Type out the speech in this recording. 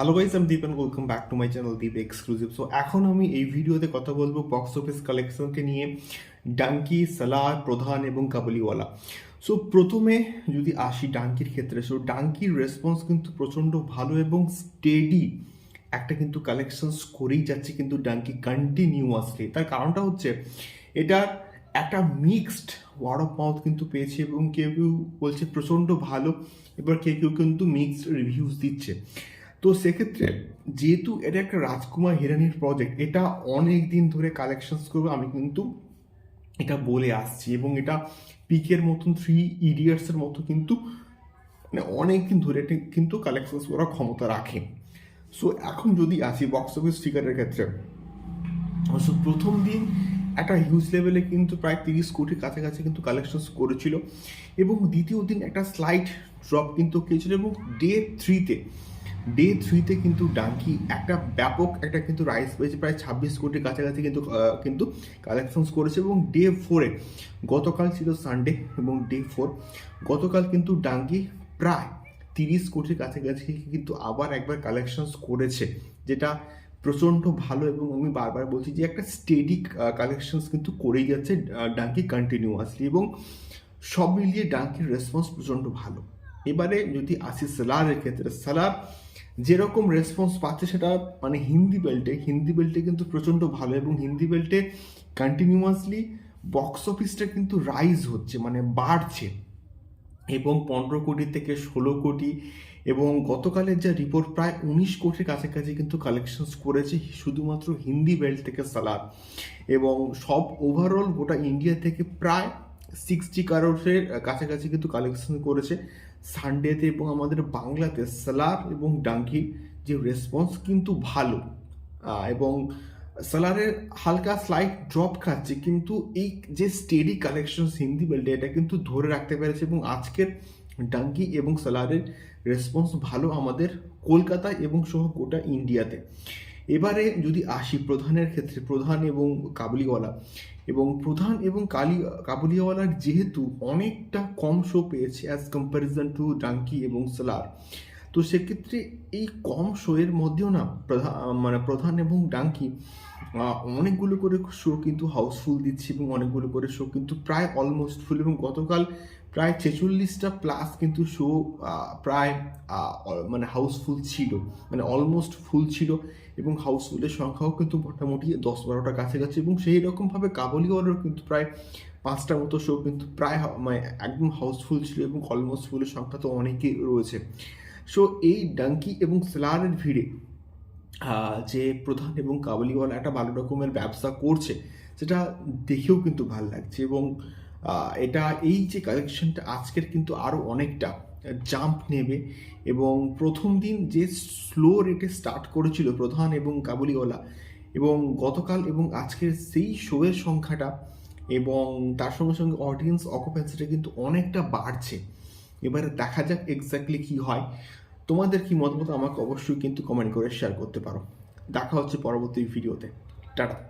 Hello guys আমি Deep and welcome back to my channel Deep exclusive so এখন আমি এই ভিডিওতে কথা বলব বক্স অফিস কালেকশনকে নিয়ে ডাঙ্কি সালার প্রধান এবং কাবুলিওয়ালা সো প্রথমে যদি আসি ডাঙ্কির ক্ষেত্রে সো ডাঙ্কির রেসপন্স কিন্তু প্রচণ্ড ভালো এবং স্টেডি একটা কিন্তু কালেকশনস করেই যাচ্ছে কিন্তু ডাঙ্কি কন্টিনিউয়াসলি তার কারণটা হচ্ছে এটার একটা মিক্সড ওয়ার্ড অফ মাউথ কিন্তু পেয়েছে এবং কেউ কেউ বলছে প্রচণ্ড ভালো, এবার কেউ কেউ কিন্তু মিক্সড রিভিউজ দিচ্ছে। তো সেক্ষেত্রে যেহেতু এটা একটা রাজকুমার হিরানির প্রজেক্ট এটা অনেক দিন ধরে কালেকশনস করবে, আমি কিন্তু এটা বলে আসছি এবং এটা পিকের মতন থ্রি ইডিয়টসের মতো কিন্তু মানে অনেক দিন ধরে কিন্তু কালেকশনস করার ক্ষমতা রাখে। সো এখন যদি আসি বক্স অফিস ফিগারের ক্ষেত্রে সো প্রথম দিন একটা হিউজ লেভেলে কিন্তু প্রায় তিরিশ কোটির কাছাকাছি কিন্তু কালেকশনস করেছিল এবং দ্বিতীয় দিন একটা স্লাইট ড্রপ কিন্তু খেয়েছিল এবং ডে থ্রিতে ডে থ্রিতে কিন্তু ডাঙ্কি একটা ব্যাপক একটা কিন্তু রাইস পেয়েছে, প্রায় ছাব্বিশ কোটির কাছাকাছি কিন্তু কিন্তু কালেকশনস করেছে এবং ডে ফোরে গতকাল ছিল সানডে এবং ডে ফোর গতকাল কিন্তু ডাঙ্কি প্রায় তিরিশ কোটির কাছাকাছি কিন্তু আবার একবার কালেকশনস করেছে, যেটা প্রচণ্ড ভালো এবং আমি বারবার বলছি যে একটা স্টেডি কালেকশনস কিন্তু করেই যাচ্ছে ডাঙ্কি কন্টিনিউয়াসলি এবং সব মিলিয়ে ডাঙ্কির রেসপন্স প্রচণ্ড ভালো। এবারে যদি আসি সালারের ক্ষেত্রে সালার যেরকম রেসপন্স পাচ্ছে সেটা মানে হিন্দি বেল্টে হিন্দি বেল্টে কিন্তু প্রচণ্ড ভালো এবং হিন্দি বেল্টে কন্টিনিউয়াসলি বক্স অফিসটা কিন্তু রাইজ হচ্ছে মানে বাড়ছে। এবং পনেরো কোটি থেকে ষোলো কোটি এবং গতকালের যা রিপোর্ট প্রায় উনিশ কোটির কাছাকাছি কিন্তু কালেকশনস করেছে শুধুমাত্র হিন্দি বেল্ট থেকে সালার এবং সব ওভারঅল গোটা ইন্ডিয়া থেকে প্রায় সিক্সটি কারোরের কাছাকাছি কিন্তু কালেকশন করেছে। সানডেতে এবং আমাদের বাংলাতে সালার এবং ডাঙ্কির যে রেসপন্স কিন্তু ভালো। এবং সালারের হালকা স্লাইট ড্রপ খাচ্ছে, কিন্তু এই যে স্টেডি কালেকশন হিন্দি বেল্টে এটা কিন্তু ধরে রাখতে পেরেছে এবং আজকের ডাঙ্কি এবং সালারের রেসপন্স ভালো আমাদের কলকাতা এবং সহ গোটা ইন্ডিয়াতে এবারে যদি আসি প্রধানের ক্ষেত্রে, প্রধান এবং কাবুলিওয়ালা এবং প্রধান এবং কালি, কাবুলিওয়ালার যেহেতু অনেকটা কম শো পেয়েছে অ্যাজ কম্প্যারিজন টু ডাঙ্কি এবং সালার তো সেক্ষেত্রে এই কম শোয়ের মধ্যেও না প্রধান মানে প্রধান এবং ডাঙ্কি অনেকগুলো করে শো কিন্তু হাউসফুল দিচ্ছে এবং অনেকগুলো করে শো কিন্তু প্রায় অলমোস্ট ফুল এবং গতকাল প্রায় ছেচল্লিশটা প্লাস কিন্তু শো প্রায় মানে হাউসফুল ছিল মানে অলমোস্ট ফুল ছিল এবং হাউসফুলের সংখ্যাও কিন্তু মোটামুটি দশ বারোটা কাছাকাছি এবং সেই রকমভাবে কাবলিওয়ারও কিন্তু প্রায় পাঁচটা মতো শো কিন্তু প্রায় মানে একদম হাউসফুল ছিল এবং অলমোস্ট ফুলের সংখ্যা তো অনেকেই রয়েছে। সো এই ডাঙ্কি এবং স্লারের ভিড়ে যে প্রধান এবং কাবুলিওয়ালা একটা ভালো রকমের ব্যবসা করছে, সেটা দেখেও কিন্তু ভালো লাগছে এবং এটা, এই যে কালেকশনটা আজকের কিন্তু আরও অনেকটা জাম্প নেবে এবং প্রথম দিন যে স্লো রেটে স্টার্ট করেছিল প্রধান এবং কাবুলিওয়ালা এবং গতকাল এবং আজকের সেই শোয়ের সংখ্যাটা এবং তার সঙ্গে সঙ্গে অডিয়েন্স অকুপেন্সিটা কিন্তু অনেকটা বাড়ছে। এবারে দেখা যাক এক্স্যাক্টলি কি হয়। তোমাদের কি মতামত আমাকে অবশ্যই কিন্তু কমেন্ট করে শেয়ার করতে পারো। দেখা হচ্ছে পরবর্তী ভিডিওতে টাটা।